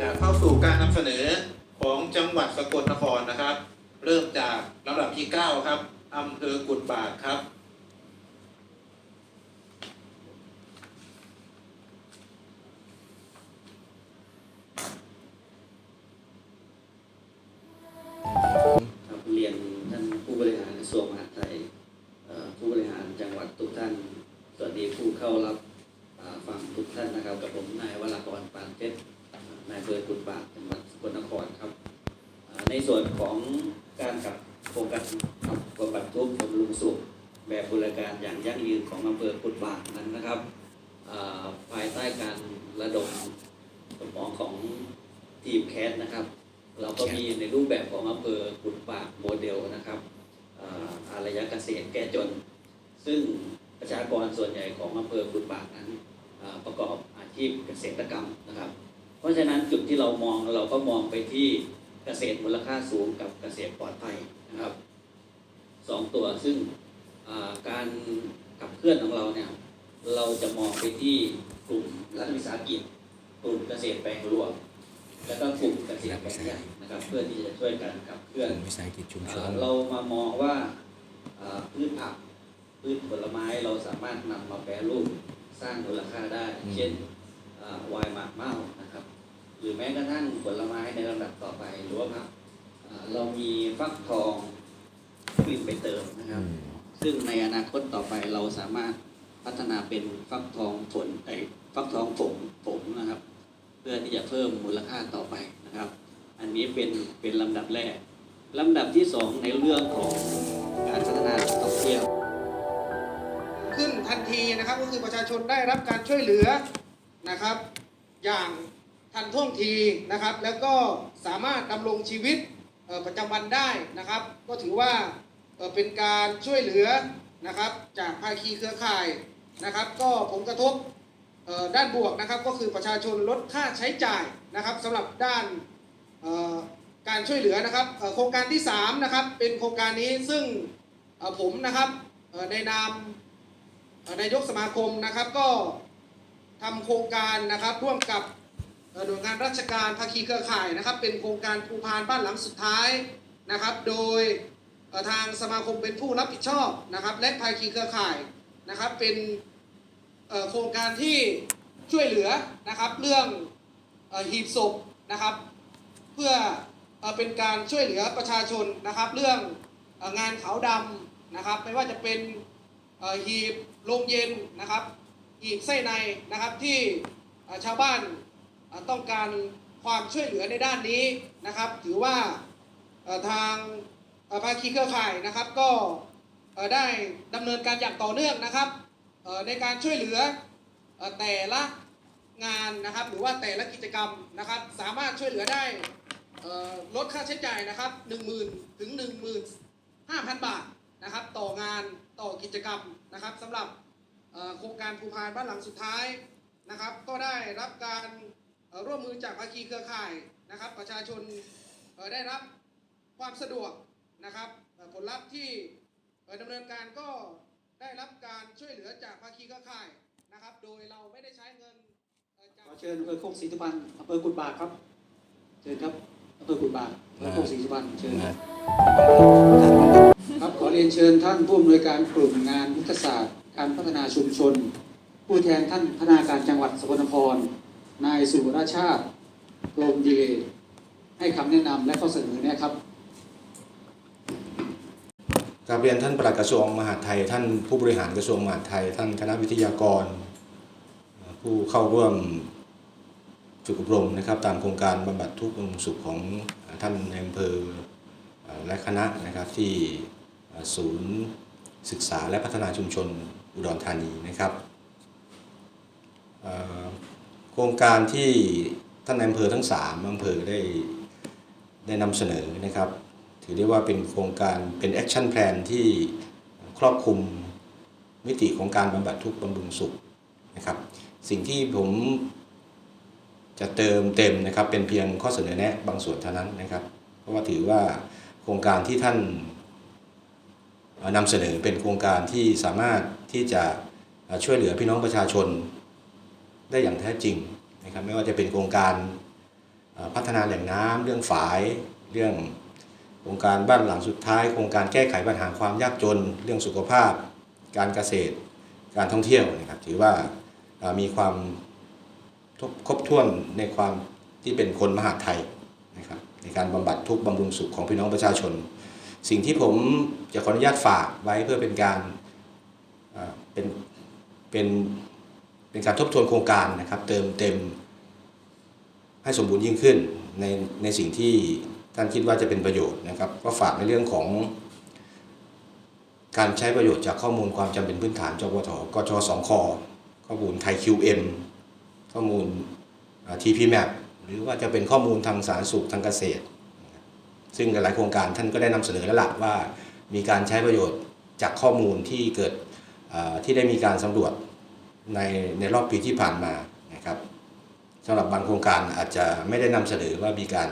จะเข้าสู่การนำเสนอของจังหวัดสกลนครนะครับ เริ่มจากลำดับที่ 9 ครับอำเภอกุดบากครับ ครับเรียนท่านผู้บริหารกระทรวงมหาำเภอกุดบากจังหวัดสกลนครครับ ในส่วนของการกับโครงการขับกบรรทุกบำรุงสุข แบบบริการอย่างยั่งยืนของอำเภอกุดบากนั้นนะครับ ภายใต้การระดมสมองของทีมแคสนะครับ เราก็มีในรูปแบบของอำเภอกุดปากโมเดลนะครับอารยเกษตรแก้จน ซึ่งประชากรส่วนใหญ่ของอำเภอกุดปากนั้นประกอบอาชีพเกษตรกรรมนะครับ ราะฉะนั้นจุดที่เรามองเราก็มองไปที่เกษตรมูลค่าสูงกับเกษตรปลอดภัยนะครับสองตัวซึ่งอ่าการขับเคลื่อนของเราเนี่ยเราจะมองไปที่กลุ่มรัฐวิสาหกิจกลุ่มเกษตรแปลงรวมแล้วก็กลุ่มเกษตรแปลงใหญ่นะครับ เพื่อที่จะช่วยกันขับเคลื่อนวิสาหกิจชุมชอ่านเรามามองว่าอ่าพืชผักพืชผลไม้เราสามารถนำมาแปรรูปสร้างมูลค่าได้อืมเช่นอ่าไวน์หมากเมานะค รับหรือแม้กระทั่งผลไม้ในลำดับต่อไปหรือว่าผักอ่าเรามีฟักทองกลิ่นใบเติมนะครับ ซึ่งในอนาคตต่อไปเราสามารถพัฒนาเป็นฟักทองผลไอ้ฟักทองผงผงนะครับ เพื่อที่จะเพิ่มมูลค่าต่อไปนะครับ อันนี้เป็นเป็นลำดับแรกลำดับที่สองในเรื่องของการพัฒนาท่องเที่ยวขึ้นทันทีนะครับก็คือประชาชนได้รับการช่วยเหลือนะครับ อย่าง ทันท่วงทีนะครับ แล้วก็สามารถดำรงชีวิตประจำวันได้นะครับ ก็ถือว่าเป็นการช่วยเหลือนะครับ จากภาคีเครือข่ายนะครับ ก็ผลกระทบด้านบวกนะครับ ก็คือประชาชนลดค่าใช้จ่ายนะครับสำหรับด้านการช่วยเหลือนะครับโครงการที่3นะครับเป็นโครงการนี้ซึ่งผมนะครับในนามนายกสมาคมนะครับก็ทำโครงการนะครับร่วมกับ หน่วยงานราชการภาคีเครือข่ายนะครับ เป็นโครงการภูพานบ้านหลังสุดท้ายนะครับ โดยทางสมาคมเป็นผู้รับผิดชอบนะครับ และภาคีเครือข่ายนะครับ เป็นโครงการที่ช่วยเหลือนะครับ เรื่องหีบศพนะครับ เพื่อเป็นการช่วยเหลือประชาชนนะครับ เรื่องงานขาวดำนะครับ ไม่ว่าจะเป็นหีบโรงเย็นนะครับหีบไส้ในนะครับที่ชาวบ้าน ต้องการความช่วยเหลือในด้านนี้นะครับ ถือว่าทางภาคีเครือข่ายนะครับ ก็ได้ดำเนินการอย่างต่อเนื่องนะครับในการช่วยเหลือแต่ละงานนะครับหรือว่าแต่ละกิจกรรมนะครับ สามารถช่วยเหลือได้ลดค่าใช้จ่ายนะครับ 10,000 ถึง 15,000 บาทนะครับ ต่องานต่อกิจกรรมนะครับสำหรับโครงการภูพานบ้านหลังสุดท้ายนะครับ ก็ได้รับการ ร่วมมือจากภาคีเครือข่ายนะครับ ประชาชนได้รับความสะดวกนะครับผลลัพธ์ที่เอ่อดำเนินการก็ได้รับการช่วยเหลือจากภาคีเครือข่ายนะครับ โดยเราไม่ได้ใช้เงินขอเชิญอำเภอโคกศรีสุพรรณอำเภอกุดบากครับเชิญครับอำเภอกุดบากอำเภอโคกศรีสุพรรณเชิญครับครับขอเรียนเชิญท่านผู้อำนวยการกลุ่มงานยุทธศาสตร์ การพัฒนาชุมชน ผู้แทนท่านพนาการจังหวัดสกลนคร นายสุรชาติโรมดีเลให้คำแนะนำและข้อเสนอแนะครับกราบเรียนท่านปลัดกระทรวงมหาดไทย ท่านผู้บริหารกระทรวงมหาดไทย ท่านคณะวิทยากร ผู้เข้าร่วมฝึกอบรมนะครับ ตามโครงการบำบัดทุกข์บำรุงสุขของท่านในอำเภอและคณะนะครับที่ศูนย์ศึกษาและพัฒนาชุมชนอุดรธานีนะครับ โครงการที่ท่านอำเภอทั้งสามอำเภอได้ได้นำเสนอนะครับ ถือได้ว่าเป็นโครงการเป็นแอคชั่นแพลนที่ครอบคลุมมิติของการบำบัดทุกข์บำรุงสุขนะครับ สิ่งที่ผมจะเติมเต็มนะครับเป็นเพียงข้อเสนอแนะบางส่วนเท่านั้นนะครับ เพราะว่าถือว่าโครงการที่ท่านนำเสนอเป็นโครงการที่สามารถที่จะช่วยเหลือพี่น้องประชาชน ได้อย่างแท้จริงนะครับไม่ว่าจะเป็นโครงการพัฒนาแหล่งน้ำเรื่องฝายเรื่องโครงการบ้านหลังสุดท้าย โครงการแก้ไขปัญหาความยากจน เรื่องสุขภาพ การเกษตร การท่องเที่ยวนะครับถือว่ามีความครบถ้วนในความที่เป็นคนมหาไทยนะครับในการบำบัดทุกข์บำรุงสุขของพี่น้องประชาชน สิ่งที่ผมจะขออนุญาตฝากไว้เพื่อเป็นการเป็นเป็น เป็นการทบทวนโครงการนะครับ เติมเต็ม ให้สมบูรณ์ยิ่งขึ้นในในสิ่งที่ท่านคิดว่าจะเป็นประโยชน์นะครับ ก็ฝากในเรื่องของ การใช้ประโยชน์จากข้อมูลความจำเป็นพื้นฐานจวทกชสองคข้อมูลไทย QM ข้อมูลอ่า TPMAP หรือว่าจะเป็นข้อมูลทางสาธารณสุขทางเกษตร ซึ่งหลายโครงการท่านก็ได้นำเสนอแล้วล่ะว่า มีการใช้ประโยชน์จากข้อมูลที่เกิดที่ได้มีการสำรวจ ในในรอบปีที่ผ่านมานะครับสำหรับบางโครงการอาจจะไม่ได้นำเสนอว่ามีการ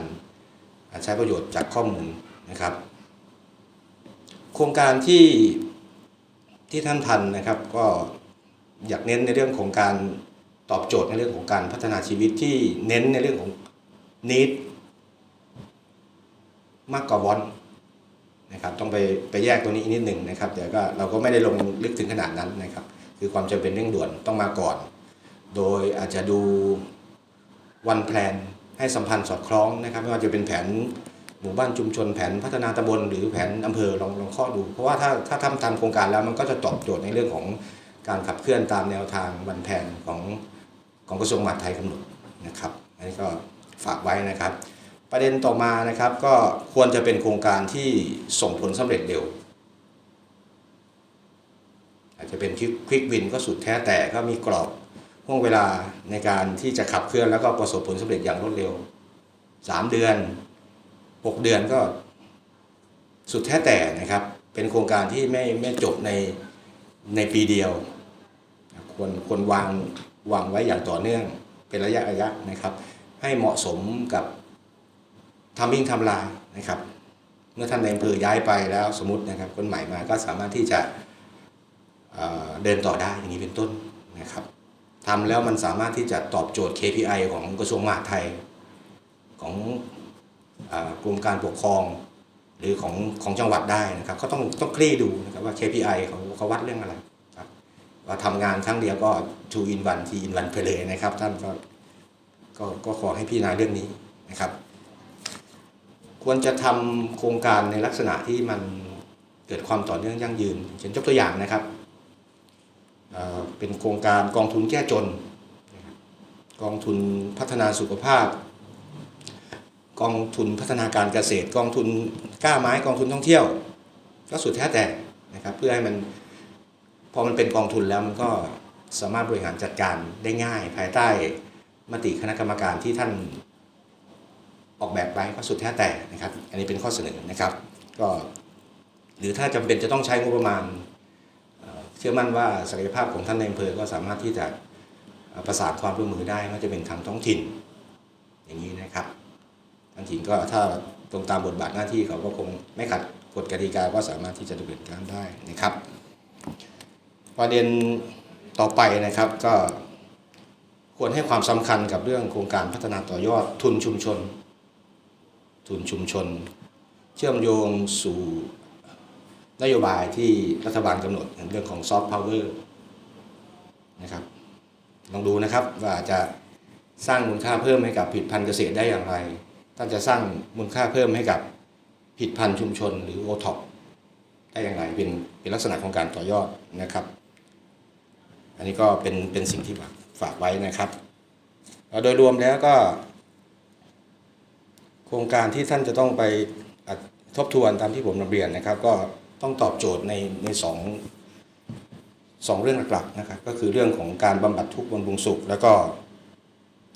ใช้ประโยชน์จากข้อมูลนะครับ โครงการที่ที่ท่านทันนะครับ ก็อยากเน้นในเรื่องของการตอบโจทย์ในเรื่องของการพัฒนาชีวิตที่เน้นในเรื่องของ need มากกว่าวอนนะครับต้องไปไปแยกตัวนี้อีกนิดหนึ่งนะครับแต่ก็เราก็ไม่ได้ลงลึกถึงขนาดนั้นนะครับ คือความจำเป็นเร่งด่วนต้องมาก่อน โดยอาจจะดูวันแพลนให้สัมพันธ์สอดคล้องนะครับ ไม่ว่าจะเป็นแผนหมู่บ้านชุมชนแผนพัฒนาตำบลหรือแผนอำเภอลองลองข้อดู เพราะว่าถ้าถ้าทำตามโครงการแล้วมันก็จะตอบโจทย์ในเรื่องของการขับเคลื่อนตามแนวทางวันแผนของของกระทรวงมหาดไทยกำหนดนะครับอันนี้ก็ฝากไว้นะครับ ประเด็นต่อมานะครับก็ควรจะเป็นโครงการที่ส่งผลสำเร็จเร็ว จะเป็นควิกวินก็สุดแท้แต่ก็มีกรอบห่วงเวลาในการที่จะขับเคลื่อนแล้วก็ประสบผลสำเร็จอย่างรวดเร็ว 3 เดือน 6 เดือนก็สุดแท้แต่นะครับ เป็นโครงการที่ไม่ไม่จบในในปีเดียวควรควรวางวางไว้อย่างต่อเนื่องเป็นระยะระยะนะครับ ให้เหมาะสมกับทำมิ่งทำลายนะครับ เมื่อท่านในอำเภอย้ายไปแล้วสมมตินะครับคนใหม่มาก็สามารถที่จะ เดินต่อได้อย่างนี้เป็นต้นนะครับทำแล้วมันสามารถที่จะตอบโจทย์ KPI ของกระทรวงมหาดไทย ของอกรมการปกครอง หรือของของจังหวัดได้นะครับ ก็ต้องต้องคลี่ดูนะครับว่า KPI เขาเขาวัดเรื่องอะไรครับว่าทำงานครั้งเดียวก็ two in one t in one ไปเลยนะครับ ท่านก็ก็ก็ขอให้พี่นาเรื่องนี้นะครับ ควรจะทำโครงการในลักษณะที่มันเกิดความต่อเนื่องยั่งยืนเช่นยกตัวอย่างนะครับ เป็นโครงการกองทุนแก้จน กองทุนพัฒนาสุขภาพ กองทุนพัฒนาการเกษตร กองทุนก้าไม้กองทุนท่องเที่ยว ก็สุดแท้แต่นะครับเพื่อให้มันพอมันเป็นกองทุนแล้วมันก็สามารถบริหารจัดการได้ง่าย ภายใต้มติคณะกรรมการที่ท่านออกแบบไว้ก็สุดแท้แต่นะครับ อันนี้เป็นข้อเสนอนะครับ ก็ หรือถ้าจำเป็นจะต้องใช้งบประมาณ ชื่อมั่นว่าศักยภาพของท่านในอำเภอก็สามารถที่จะประสานความร่วมมือได้ไม่ว่าจะเป็นทางท้องถิ่น อย่างนี้นะครับท้องถิ่นก็ถ้าตรงตามบทบาทหน้าที่เขาก็คงไม่ขัดกฎกติกาก็สามารถที่จะดำเนินการได้นะครับ ประเด็นต่อไปนะครับก็ควรให้ความสำคัญกับเรื่องโครงการพัฒนาต่อยอดทุนชุมชน ทุนชุมชน เชื่อมโยงสู่ นโยบายที่รัฐบาลกำหนดเรื่องของซอฟต์พาวเวอร์นะครับลองดูนะครับว่าจะสร้างมูลค่าเพิ่มให้กับผลิตภัณฑ์เกษตรได้อย่างไร ท่านจะสร้างมูลค่าเพิ่มให้กับผลิตภัณฑ์ชุมชน หรือโอท็อปได้อย่างไรเป็นเป็นลักษณะของการต่อยอดนะครับ อันนี้ก็เป็นเป็นสิ่งที่ฝากไว้นะครับโดยรวมแล้วก็ โครงการที่ท่านจะต้องไปทบทวนตามที่ผมนำเรียนนะครับ ก็ ต้องตอบโจทย์ในในสองสองเรื่องหลักๆนะครับ ก็คือเรื่องของการบำบัดทุกข์บำรุงสุข แล้วก็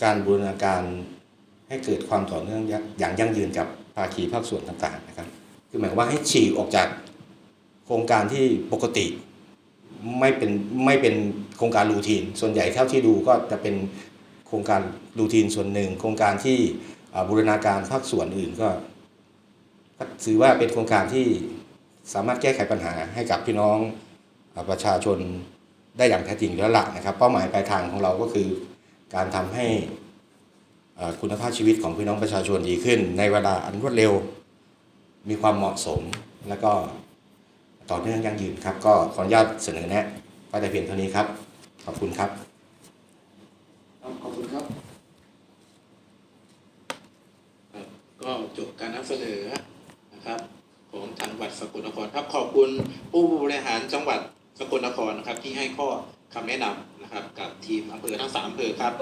การบูรณาการให้เกิดความต่อเนื่องอย่างยั่งยืนกับภาคีภาคส่วนต่างๆนะครับ คือหมายความว่าให้ฉีกออกจากโครงการที่ปกติไม่เป็นไม่เป็นโครงการรูทีน ส่วนใหญ่เท่าที่ดูก็จะเป็นโครงการรูทีนส่วนหนึ่ง โครงการที่บูรณาการภาคส่วนอื่นก็ถือว่าเป็นโครงการที่ สามารถแก้ไขปัญหาให้กับพี่น้องประชาชนได้อย่างแท้จริงแล้วล่ะนะครับ เป้าหมายปลายทางของเราก็คือการทำให้คุณภาพชีวิตของพี่น้องประชาชนดีขึ้น ในเวลาอันรวดเร็ว มีความเหมาะสมและก็ต่อเนื่องยั่งยืนครับ ก็ขออนุญาตเสนอแนะก็แต่เพียงเท่านี้ครับ ขอบคุณครับ ขอบคุณครับ ก็จบการนำเสนอนะครับ งทางจังหวัดสกลนครครับขอบคุณผู้บริหารจังหวัดสกลนครนะครับที่ให้ข้อคำแนะนำนะครับกับทีมอำเภอทั้งสามอำเภอครับ